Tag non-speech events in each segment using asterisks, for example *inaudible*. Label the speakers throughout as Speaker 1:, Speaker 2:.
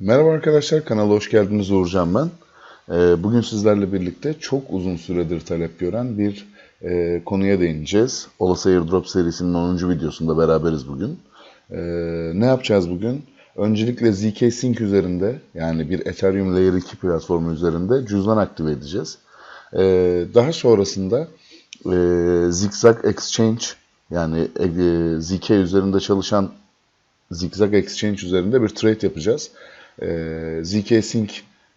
Speaker 1: Merhaba arkadaşlar, kanala hoş geldiniz. Uğurcan ben. Ee, Bugün sizlerle birlikte çok uzun süredir talep gören bir e, konuya değineceğiz. Olası Airdrop serisinin 10. videosunda beraberiz bugün. Ee, Ne yapacağız bugün? Öncelikle ZK Sync üzerinde yani bir Ethereum Layer 2 platformu üzerinde cüzdan aktive edeceğiz. Ee, Daha sonrasında e, Zigzag Exchange yani e, ZK üzerinde çalışan Zigzag Exchange üzerinde bir trade yapacağız. Ee, ZK Sync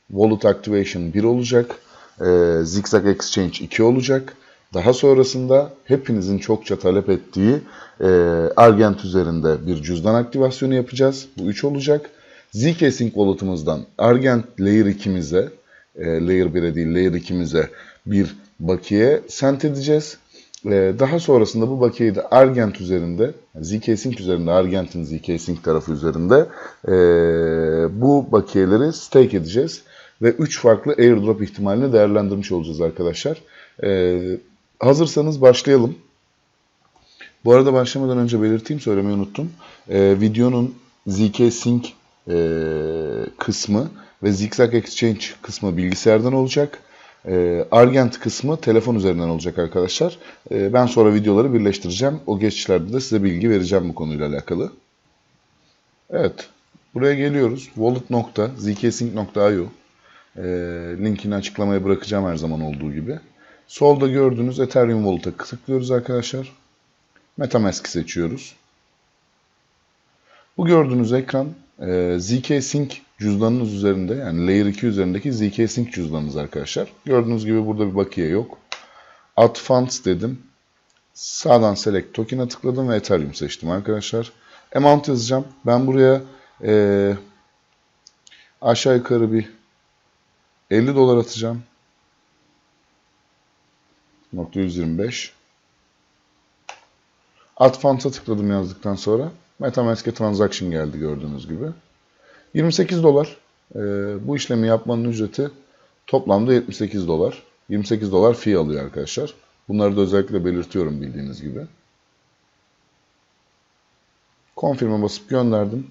Speaker 1: Wallet Activation 1 olacak. Ee, Zigzag Exchange 2 olacak. Daha sonrasında hepinizin çokça talep ettiği e, Argent üzerinde bir cüzdan aktivasyonu yapacağız. Bu 3 olacak. ZK Sync Wallet'ımızdan Argent Layer 2'mize, e, Layer 1'e değil Layer 2'mize bir bakiye sent edeceğiz. Ee, Daha sonrasında bu bakiyeyi de Argent üzerinde, ZK Sync üzerinde, Argent'in ZK Sync tarafı üzerinde ee, bu bakiyeleri stake edeceğiz. Ve 3 farklı airdrop ihtimalini değerlendirmiş olacağız arkadaşlar. Ee, Hazırsanız başlayalım. Bu arada başlamadan önce belirteyim, söylemeyi unuttum. Videonun ZK Sync ee, kısmı ve Zigzag Exchange kısmı bilgisayardan olacak. Ee, Argent kısmı telefon üzerinden olacak arkadaşlar. Ee, ben sonra videoları birleştireceğim. O geçişlerde de size bilgi vereceğim bu konuyla alakalı. Evet. Buraya geliyoruz. wallet.zksync.io ee, Linkini açıklamaya bırakacağım her zaman olduğu gibi. Solda gördüğünüz Ethereum Wallet'a tıklıyoruz arkadaşlar. Metamask seçiyoruz. Bu gördüğünüz ekran e, ZK Sync cüzdanınız üzerinde yani Layer 2 üzerindeki ZK Sync cüzdanınız arkadaşlar. Gördüğünüz gibi burada bir bakiye yok. Add Funds dedim. Sağdan Select Token'a tıkladım ve Ethereum seçtim arkadaşlar. Amount yazacağım. Ben buraya e, aşağı yukarı bir 50 dolar atacağım. Nokta 125. Add tıkladım yazdıktan sonra. Metamask'e transaction geldi gördüğünüz gibi. 28 dolar. Ee, bu işlemi yapmanın ücreti toplamda 78 dolar. 28 dolar fee alıyor arkadaşlar. Bunları da özellikle belirtiyorum bildiğiniz gibi. Confirm'e basıp gönderdim.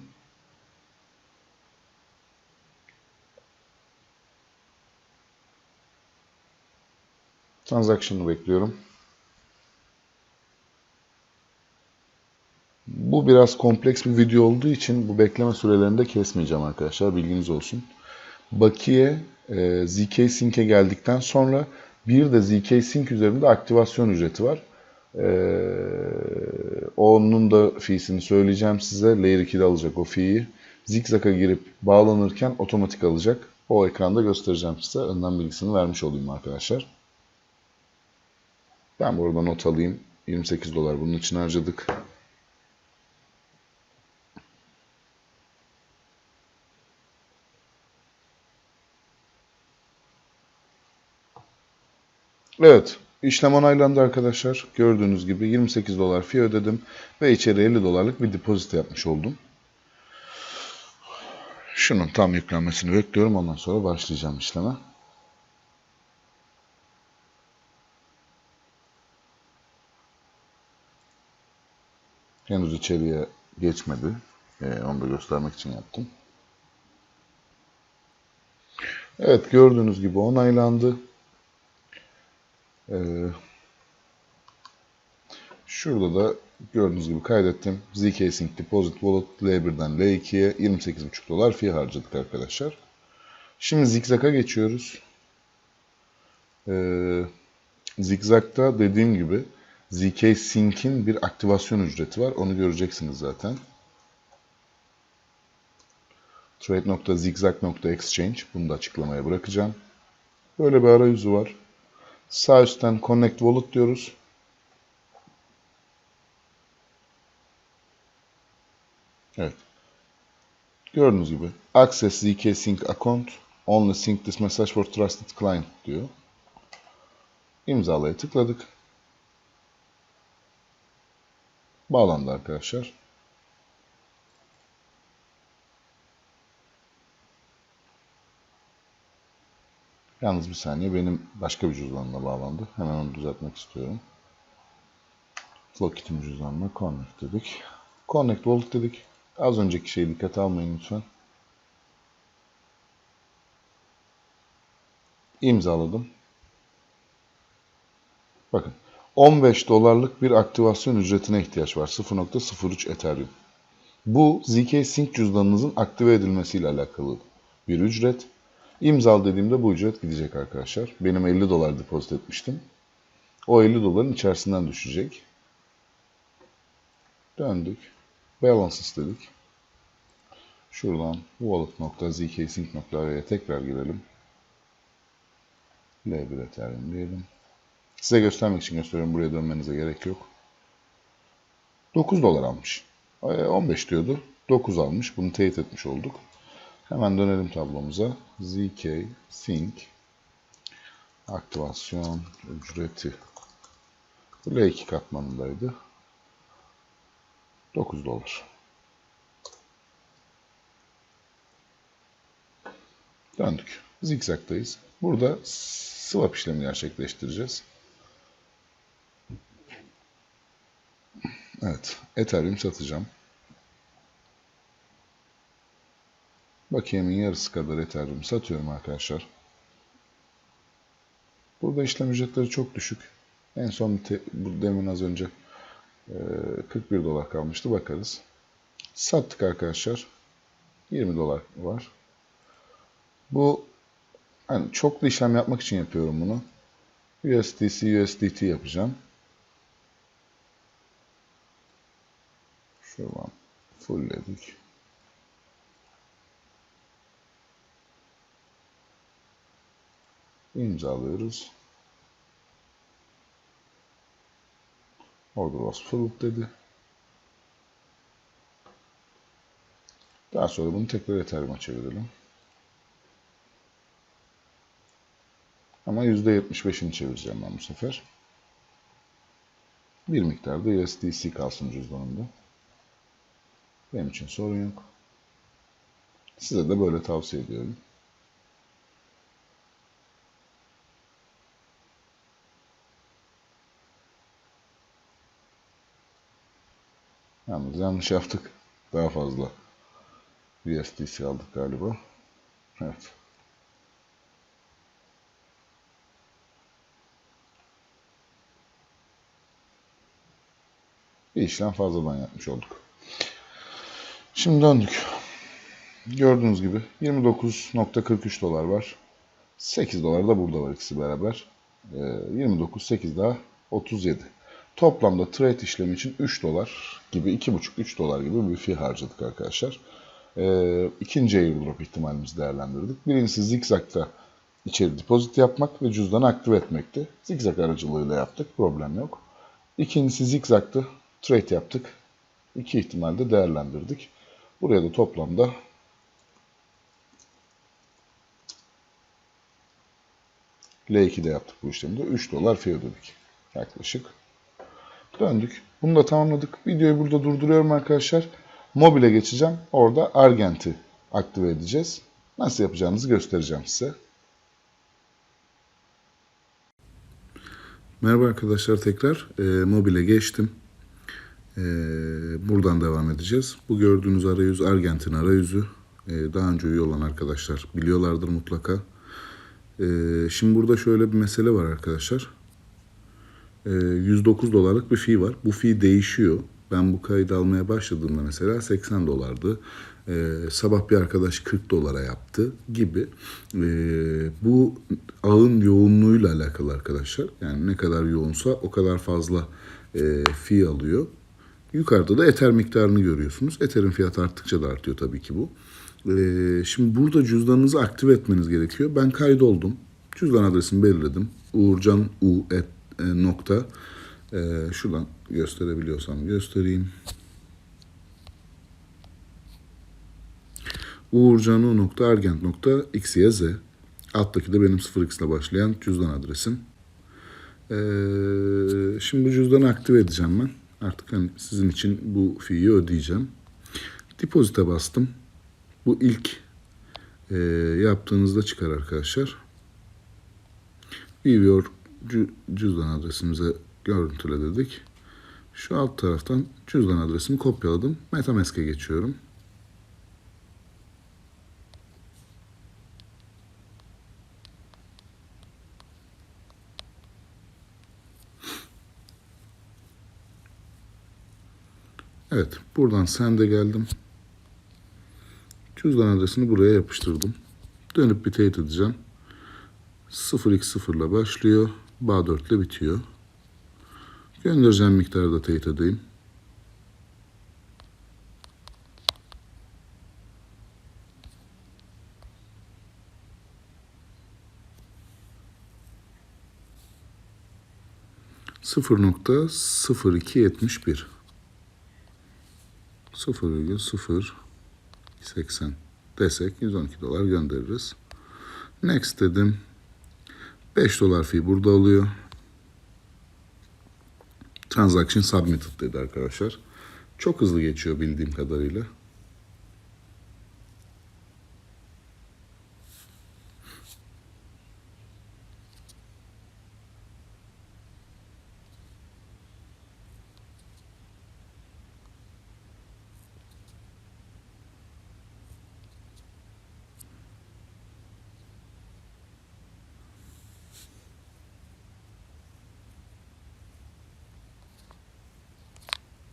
Speaker 1: Transaction'ı bekliyorum. Bu biraz kompleks bir video olduğu için bu bekleme sürelerini de kesmeyeceğim arkadaşlar. Bilginiz olsun. Bakiye e, ZK Sync'e geldikten sonra bir de ZK Sync üzerinde aktivasyon ücreti var. E, onun da fee'sini söyleyeceğim size. Layer 2'de alacak o fee'yi. Zigzag'a girip bağlanırken otomatik alacak. O ekranda göstereceğim size. Önden bilgisini vermiş olayım arkadaşlar. Ben burada not alayım. 28 dolar bunun için harcadık. Evet, işlem onaylandı arkadaşlar. Gördüğünüz gibi 28 dolar fee ödedim ve içeri 50 dolarlık bir depozit yapmış oldum. Şunun tam yüklenmesini bekliyorum. Ondan sonra başlayacağım işleme. Henüz içeriye geçmedi. Ee, onu da göstermek için yaptım. Evet gördüğünüz gibi onaylandı. Ee, şurada da gördüğünüz gibi kaydettim. Sync Deposit Wallet L1'den L2'ye 28,5 dolar fee harcadık arkadaşlar. Şimdi Zigzag'a geçiyoruz. Ee, Zigzag'da dediğim gibi ZK Sync'in bir aktivasyon ücreti var. Onu göreceksiniz zaten. Trade.zigzag.exchange bunu da açıklamaya bırakacağım. Böyle bir arayüzü var. Sağ üstten Connect Wallet diyoruz. Evet. Gördüğünüz gibi Access ZK Sync Account Only sync this message for trusted client diyor. İmzalaya tıkladık. Bağlandı arkadaşlar. Yalnız bir saniye benim başka bir cüzdanla bağlandı. Hemen onu düzeltmek istiyorum. Flowkit'in cüzdanına connect dedik. Connect wallet dedik. Az önceki şeyi dikkate almayın lütfen. İmzaladım. Bakın 15 dolarlık bir aktivasyon ücretine ihtiyaç var. 0.03 Ethereum. Bu ZK Sync cüzdanınızın aktive edilmesiyle alakalı bir ücret. İmzal dediğimde bu ücret gidecek arkadaşlar. Benim 50 dolar depozit etmiştim. O 50 doların içerisinden düşecek. Döndük. Balance istedik. Şuradan wallet.zksync.ara'ya tekrar girelim. L1 Ethereum diyelim. Size göstermek için gösteriyorum. Buraya dönmenize gerek yok. 9 dolar almış. E, 15 diyordu. 9 almış. Bunu teyit etmiş olduk. Hemen dönelim tablomuza. ZK Sync aktivasyon ücreti. Bu L2 katmanındaydı. 9 dolar. Döndük. Zigzag'dayız. Burada swap işlemi gerçekleştireceğiz. Evet. Ethereum satacağım. Bakiyemin yarısı kadar Ethereum satıyorum arkadaşlar. Burada işlem ücretleri çok düşük. En son te, bu demin az önce e, 41 dolar kalmıştı. Bakarız. Sattık arkadaşlar. 20 dolar var. Bu hani çoklu işlem yapmak için yapıyorum bunu. USDC, USDT yapacağım. Şuradan fullledik. İmzalıyoruz. Order was filled dedi. Daha sonra bunu tekrar Ethereum'a çevirelim. Ama %75'ini çevireceğim ben bu sefer. Bir miktar da USDC kalsın cüzdanımda. Benim için sorun yok. Size de böyle tavsiye ediyorum. Yalnız yanlış yaptık. Daha fazla USDC aldık galiba. Evet. Bir işlem fazladan yapmış olduk. Şimdi döndük. Gördüğünüz gibi 29.43 dolar var. 8 dolar da burada var ikisi beraber. 29, 8 daha 37. Toplamda trade işlemi için 3 dolar gibi 2,5-3 dolar gibi bir fee harcadık arkadaşlar. Ee, ikinci airdrop ihtimalimizi değerlendirdik. Birincisi zigzag'da içeri depozit yapmak ve cüzdanı aktive etmekti. Zigzag aracılığıyla yaptık. Problem yok. İkincisi zigzag'da trade yaptık. İki ihtimalde değerlendirdik. Buraya da toplamda L2'de yaptık bu işlemde. 3 dolar fee ödedik. Yaklaşık. Döndük. Bunu da tamamladık. Videoyu burada durduruyorum arkadaşlar. Mobile geçeceğim. Orada Argent'i aktive edeceğiz. Nasıl yapacağınızı göstereceğim size. Merhaba arkadaşlar tekrar. E, mobile geçtim. E, buradan devam edeceğiz. Bu gördüğünüz arayüz Argent'in arayüzü. E, daha önce üye olan arkadaşlar biliyorlardır mutlaka. E, şimdi burada şöyle bir mesele var arkadaşlar. 109 e, dolarlık bir fee var. Bu fee değişiyor. Ben bu kaydı almaya başladığımda mesela 80 dolardı. Ee, sabah bir arkadaş 40 dolara yaptı gibi. Ee, bu ağın yoğunluğuyla alakalı arkadaşlar. Yani ne kadar yoğunsa o kadar fazla e, fee alıyor. Yukarıda da Ether miktarını görüyorsunuz. Ether'in fiyatı arttıkça da artıyor tabii ki bu. Ee, şimdi burada cüzdanınızı aktive etmeniz gerekiyor. Ben kaydoldum. Cüzdan adresimi belirledim. Uğurcan U e, nokta. E, şuradan gösterebiliyorsam göstereyim. uğurcanu.argent.xyz Alttaki de benim 0x ile başlayan cüzdan adresim. Ee, şimdi bu cüzdanı aktive edeceğim ben. Artık hani sizin için bu fiyi ödeyeceğim. Depozite bastım. Bu ilk e, yaptığınızda çıkar arkadaşlar. View your cüzdan adresimize görüntüle dedik. Şu alt taraftan cüzdan adresimi kopyaladım. Metamask'e geçiyorum. Evet, buradan sende geldim. Cüzdan adresini buraya yapıştırdım. Dönüp bir teyit edeceğim. 0x0 ile başlıyor. Bağ 4 ile bitiyor. Göndereceğim miktarı da teyit edeyim. Sıfır nokta sıfır iki yetmiş bir. Sıfır virgül sıfır 80 desek 112 dolar göndeririz. Next dedim. 5 dolar fee burada alıyor. Transaction submitted dedi arkadaşlar. Çok hızlı geçiyor bildiğim kadarıyla.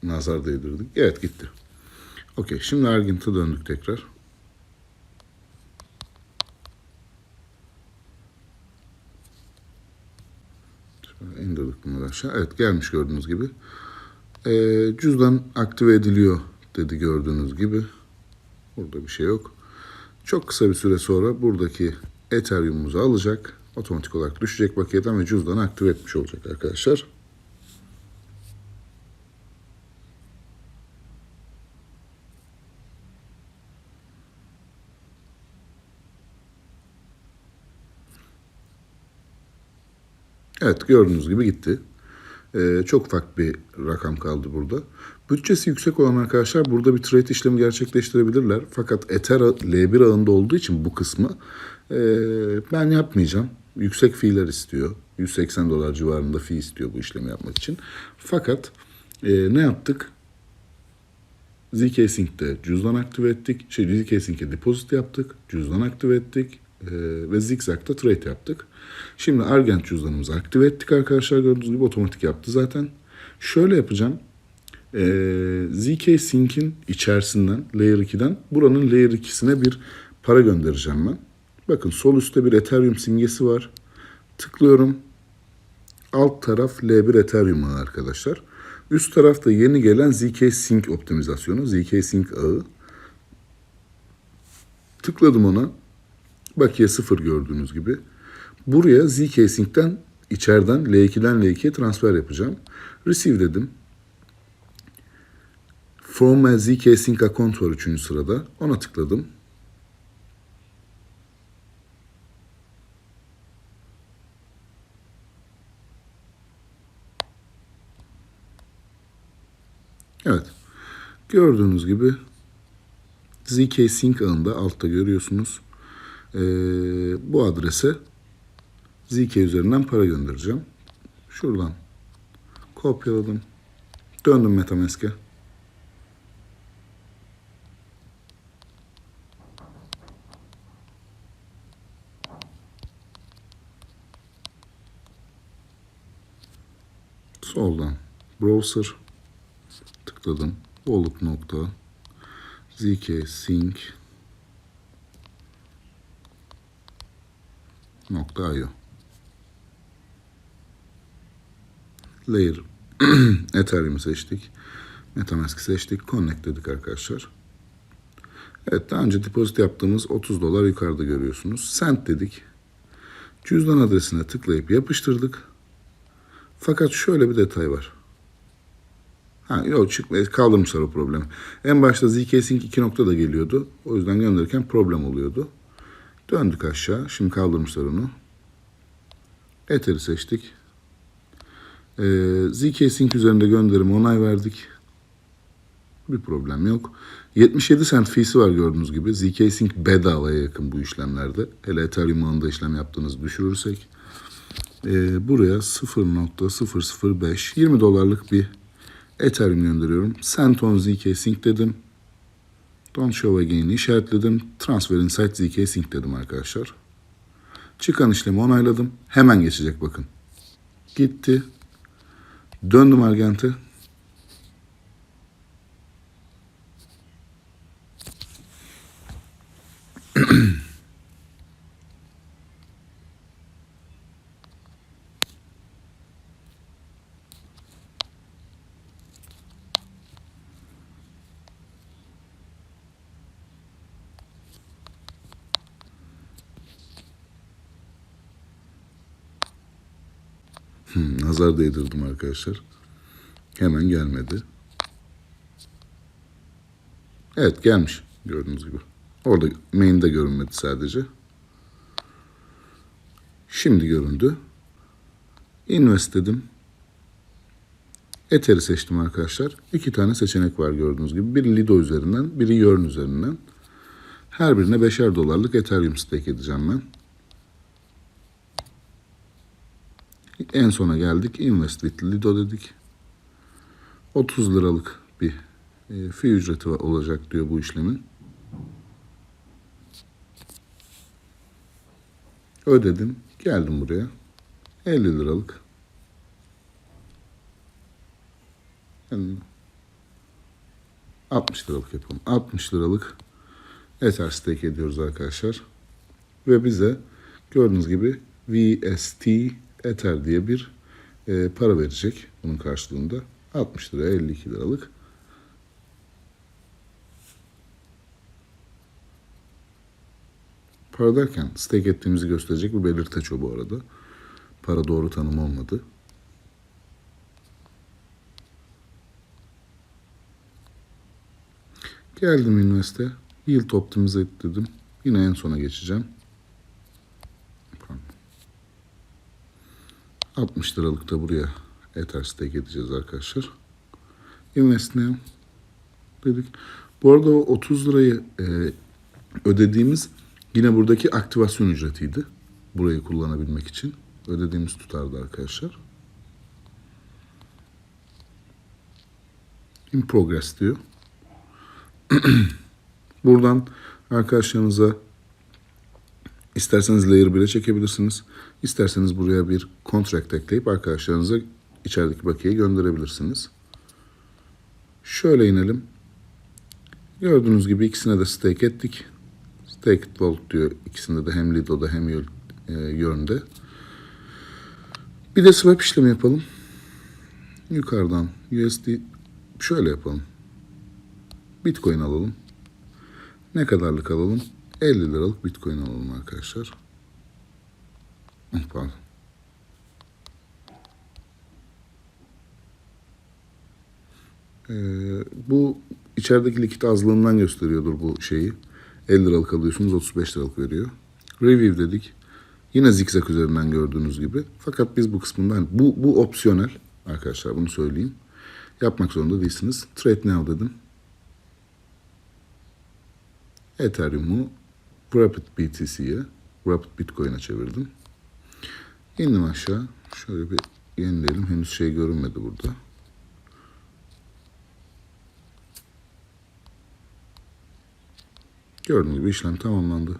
Speaker 1: Nazar değdirdik. Evet gitti. Okey şimdi Argent'a döndük tekrar. Şöyle indirdik bunları aşağı. Evet gelmiş gördüğünüz gibi. Ee, cüzdan aktive ediliyor dedi gördüğünüz gibi. Burada bir şey yok. Çok kısa bir süre sonra buradaki Ethereum'umuzu alacak. Otomatik olarak düşecek paketen ve cüzdanı aktive etmiş olacak arkadaşlar. Evet gördüğünüz gibi gitti. Ee, çok ufak bir rakam kaldı burada. Bütçesi yüksek olan arkadaşlar burada bir trade işlemi gerçekleştirebilirler. Fakat Ether L1 ağında olduğu için bu kısmı e, ben yapmayacağım. Yüksek fiiller istiyor. 180 dolar civarında fee istiyor bu işlemi yapmak için. Fakat e, ne yaptık? ZK cüzdan aktive ettik. Şey, ZK depozit yaptık. Cüzdan aktive ettik. Ee, ve zigzag'da trade yaptık. Şimdi Argent cüzdanımızı aktive ettik arkadaşlar. Gördüğünüz gibi otomatik yaptı zaten. Şöyle yapacağım. Ee, ZK Sync'in içerisinden Layer 2'den buranın Layer 2'sine bir para göndereceğim ben. Bakın sol üstte bir Ethereum simgesi var. Tıklıyorum. Alt taraf L1 Ethereum ağı arkadaşlar. Üst tarafta yeni gelen ZK Sync optimizasyonu. ZK Sync ağı. Tıkladım ona. Bakiye sıfır gördüğünüz gibi. Buraya ZK Sync'ten içeriden L2'den L2'ye transfer yapacağım. Receive dedim. From a Sync account var 3. sırada. Ona tıkladım. Evet. Gördüğünüz gibi ZK Sync ağında altta görüyorsunuz. Ee, bu adrese ZK üzerinden para göndereceğim. Şuradan kopyaladım. Döndüm Metamask'e. Soldan browser tıkladım. Bolluk nokta zk sync nokta.io Layer *clears throat* Ethereum'u seçtik. Metamask'i seçtik. Connect dedik arkadaşlar. Evet daha önce depozit yaptığımız 30 dolar yukarıda görüyorsunuz. Send dedik. Cüzdan adresine tıklayıp yapıştırdık. Fakat şöyle bir detay var. Ha, yok çıkmaya kaldırmışlar o problemi. En başta ZK Sync 2 nokta da geliyordu. O yüzden gönderirken problem oluyordu. Döndük aşağı. Şimdi kaldırmışlar onu. Ether'i seçtik. Ee, ZK Sync üzerinde gönderim onay verdik. Bir problem yok. 77 cent fee'si var gördüğünüz gibi. ZK Sync bedavaya yakın bu işlemlerde. Hele Ethereum ağında işlem yaptığınızı düşürürsek. Ee, buraya 0.005 20 dolarlık bir Ethereum gönderiyorum. Send on ZK Sync dedim. Don't show işaretledim. Transfer inside ZK Sync dedim arkadaşlar. Çıkan işlemi onayladım. Hemen geçecek bakın. Gitti. Döndüm Argent'e. Nazar değdirdim arkadaşlar. Hemen gelmedi. Evet gelmiş gördüğünüz gibi. Orada main'de görünmedi sadece. Şimdi göründü. Invest dedim. Ether'i seçtim arkadaşlar. İki tane seçenek var gördüğünüz gibi. Biri Lido üzerinden, biri Yearn üzerinden. Her birine 5'er dolarlık Ethereum stake edeceğim ben. En sona geldik. Invest with Lido dedik. 30 liralık bir e, fee ücreti olacak diyor bu işlemin. Ödedim. Geldim buraya. 50 liralık. Yani 60 liralık yapalım. 60 liralık Ether stake ediyoruz arkadaşlar. Ve bize gördüğünüz gibi VST Ether diye bir e, para verecek bunun karşılığında. 60 liraya 52 liralık. Para derken stake ettiğimizi gösterecek bir belirteç o bu arada. Para doğru tanım olmadı. Geldim Invest'e. Yield optimize et dedim. Yine en sona geçeceğim. Pardon. 60 liralık da buraya Ether stake edeceğiz arkadaşlar. Invest now dedik. Bu arada o 30 lirayı e, ödediğimiz yine buradaki aktivasyon ücretiydi. Burayı kullanabilmek için ödediğimiz tutardı arkadaşlar. In progress diyor. *clears throat* Buradan arkadaşlarınıza isterseniz layer 1'e çekebilirsiniz. İsterseniz buraya bir contract ekleyip arkadaşlarınıza içerideki bakiyeyi gönderebilirsiniz. Şöyle inelim. Gördüğünüz gibi ikisine de stake ettik. Stake vault diyor. İkisinde de hem Lido'da hem Yö- e. Bir de swap işlemi yapalım. Yukarıdan USD şöyle yapalım. Bitcoin alalım. Ne kadarlık alalım? 50 liralık Bitcoin alalım arkadaşlar. Hı, Pardon. Ee, bu içerideki likit azlığından gösteriyordur bu şeyi. 50 liralık alıyorsunuz 35 liralık veriyor. Review dedik. Yine zikzak üzerinden gördüğünüz gibi. Fakat biz bu kısmından bu, bu opsiyonel arkadaşlar bunu söyleyeyim. Yapmak zorunda değilsiniz. Trade now dedim. Ethereum'u Rapid BTC'ye, Rapid Bitcoin'e çevirdim. İndim aşağı. Şöyle bir yenileyelim. Henüz şey görünmedi burada. Gördüğünüz gibi işlem tamamlandı.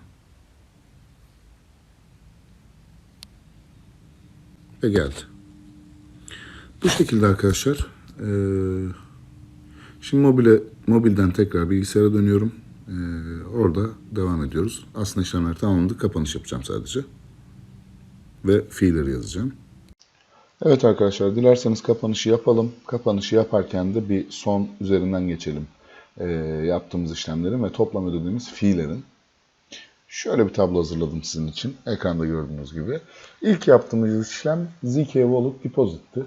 Speaker 1: Ve geldi. Bu şekilde arkadaşlar. Eee Şimdi mobile, mobilden tekrar bilgisayara dönüyorum. Ee, orada devam ediyoruz. Aslında işlemler tamamlandı. Kapanış yapacağım sadece. Ve fiilleri yazacağım. Evet arkadaşlar dilerseniz kapanışı yapalım. Kapanışı yaparken de bir son üzerinden geçelim. Ee, yaptığımız işlemlerin ve toplam ödediğimiz fiillerin. Şöyle bir tablo hazırladım sizin için. Ekranda gördüğünüz gibi. İlk yaptığımız işlem ZK Wallet Deposit'ti.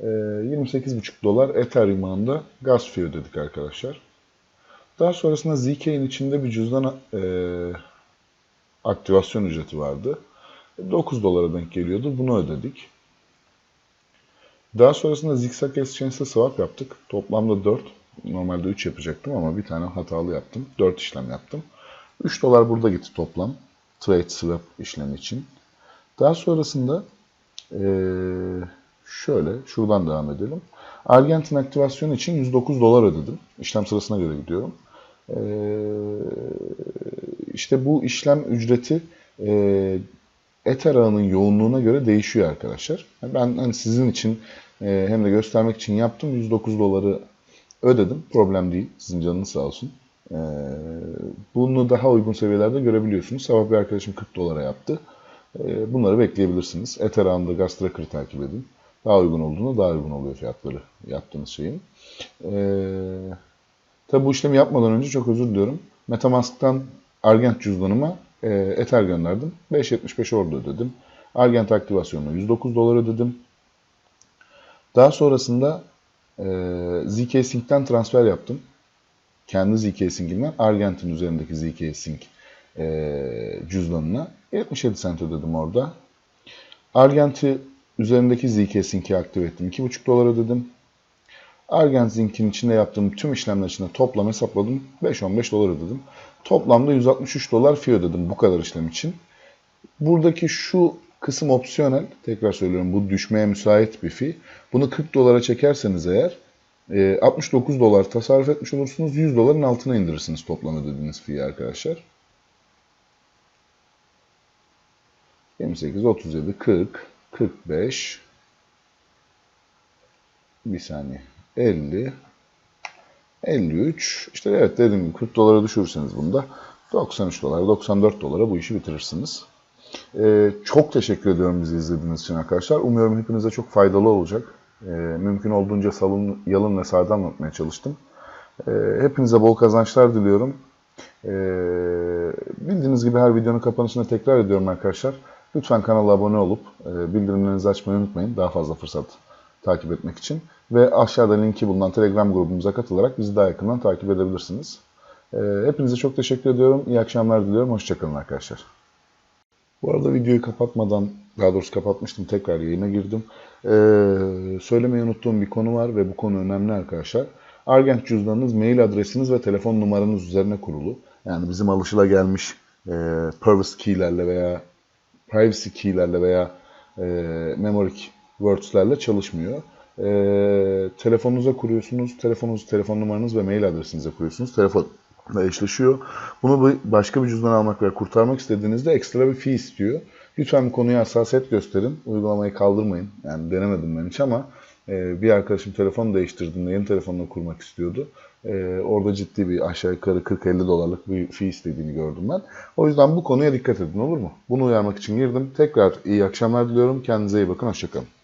Speaker 1: Ee, 28,5 dolar Ethereum ağında gas fee ödedik arkadaşlar. Daha sonrasında ZK'in içinde bir cüzdan e, aktivasyon ücreti vardı. 9 dolara denk geliyordu. Bunu ödedik. Daha sonrasında Zigzag Exchange'de swap yaptık. Toplamda 4. Normalde 3 yapacaktım ama bir tane hatalı yaptım. 4 işlem yaptım. 3 dolar burada gitti toplam. Trade swap işlemi için. Daha sonrasında eee Şöyle, şuradan devam edelim. Argentin aktivasyonu için 109 dolar ödedim. İşlem sırasına göre gidiyorum. Ee, işte bu işlem ücreti e, Ether ağının yoğunluğuna göre değişiyor arkadaşlar. Ben hani sizin için e, hem de göstermek için yaptım. 109 doları ödedim. Problem değil. Sizin canınız sağ olsun. Ee, bunu daha uygun seviyelerde görebiliyorsunuz. Sabah bir arkadaşım 40 dolara yaptı. Ee, bunları bekleyebilirsiniz. Ether ağında Gas Tracker'ı takip edin. Daha uygun olduğunda daha uygun oluyor fiyatları yaptığınız şeyin. Ee, tabi bu işlemi yapmadan önce çok özür diliyorum. Metamask'tan Argent cüzdanıma e, Ether gönderdim. 5.75 orada ödedim. Argent aktivasyonuna 109 dolar ödedim. Daha sonrasında e, ZK Sync'ten transfer yaptım. Kendi ZK Sync'inden Argent'in üzerindeki ZK Sync e, cüzdanına 77 cent ödedim orada. Argent'i üzerindeki ZK Sync'i aktive ettim. 2,5 dolar ödedim. Argent Zinc'in içinde yaptığım tüm işlemler içinde toplam hesapladım. 5-15 dolar ödedim. Toplamda 163 dolar fee ödedim bu kadar işlem için. Buradaki şu kısım opsiyonel. Tekrar söylüyorum bu düşmeye müsait bir fee. Bunu 40 dolara çekerseniz eğer 69 dolar tasarruf etmiş olursunuz. 100 doların altına indirirsiniz toplam ödediğiniz fee arkadaşlar. 28, 37, 40, 45, bir saniye, 50, 53, işte evet dediğim gibi 40 dolara düşürürseniz bunda 93 dolar, 94 dolara bu işi bitirirsiniz. Ee, çok teşekkür ediyorum bizi izlediğiniz için arkadaşlar. Umuyorum hepinize çok faydalı olacak. Ee, mümkün olduğunca salın, yalın ve sade anlatmaya çalıştım. Ee, hepinize bol kazançlar diliyorum. Ee, bildiğiniz gibi her videonun kapanışında tekrar ediyorum arkadaşlar. Lütfen kanala abone olup e, bildirimlerinizi açmayı unutmayın. Daha fazla fırsat takip etmek için. Ve aşağıda linki bulunan Telegram grubumuza katılarak bizi daha yakından takip edebilirsiniz. E, hepinize çok teşekkür ediyorum. İyi akşamlar diliyorum. Hoşçakalın arkadaşlar. Bu arada videoyu kapatmadan, daha doğrusu kapatmıştım tekrar yayına girdim. Ee, söylemeyi unuttuğum bir konu var ve bu konu önemli arkadaşlar. Argent cüzdanınız, mail adresiniz ve telefon numaranız üzerine kurulu. Yani bizim alışılagelmiş e, Purvis key'lerle veya privacy key'lerle veya e, memory words'lerle çalışmıyor. E, telefonunuza kuruyorsunuz, telefonunuzu, telefon numaranız ve mail adresinize kuruyorsunuz. Telefon eşleşiyor. Bunu başka bir cüzdan almak veya kurtarmak istediğinizde ekstra bir fee istiyor. Lütfen bu konuya hassasiyet gösterin. Uygulamayı kaldırmayın. Yani denemedim ben hiç ama e, bir arkadaşım telefon değiştirdiğinde yeni telefonla kurmak istiyordu. E, orada ciddi bir aşağı yukarı 40-50 dolarlık bir fee istediğini gördüm ben. O yüzden bu konuya dikkat edin olur mu? Bunu uyarmak için girdim. Tekrar iyi akşamlar diliyorum. Kendinize iyi bakın. Hoşçakalın.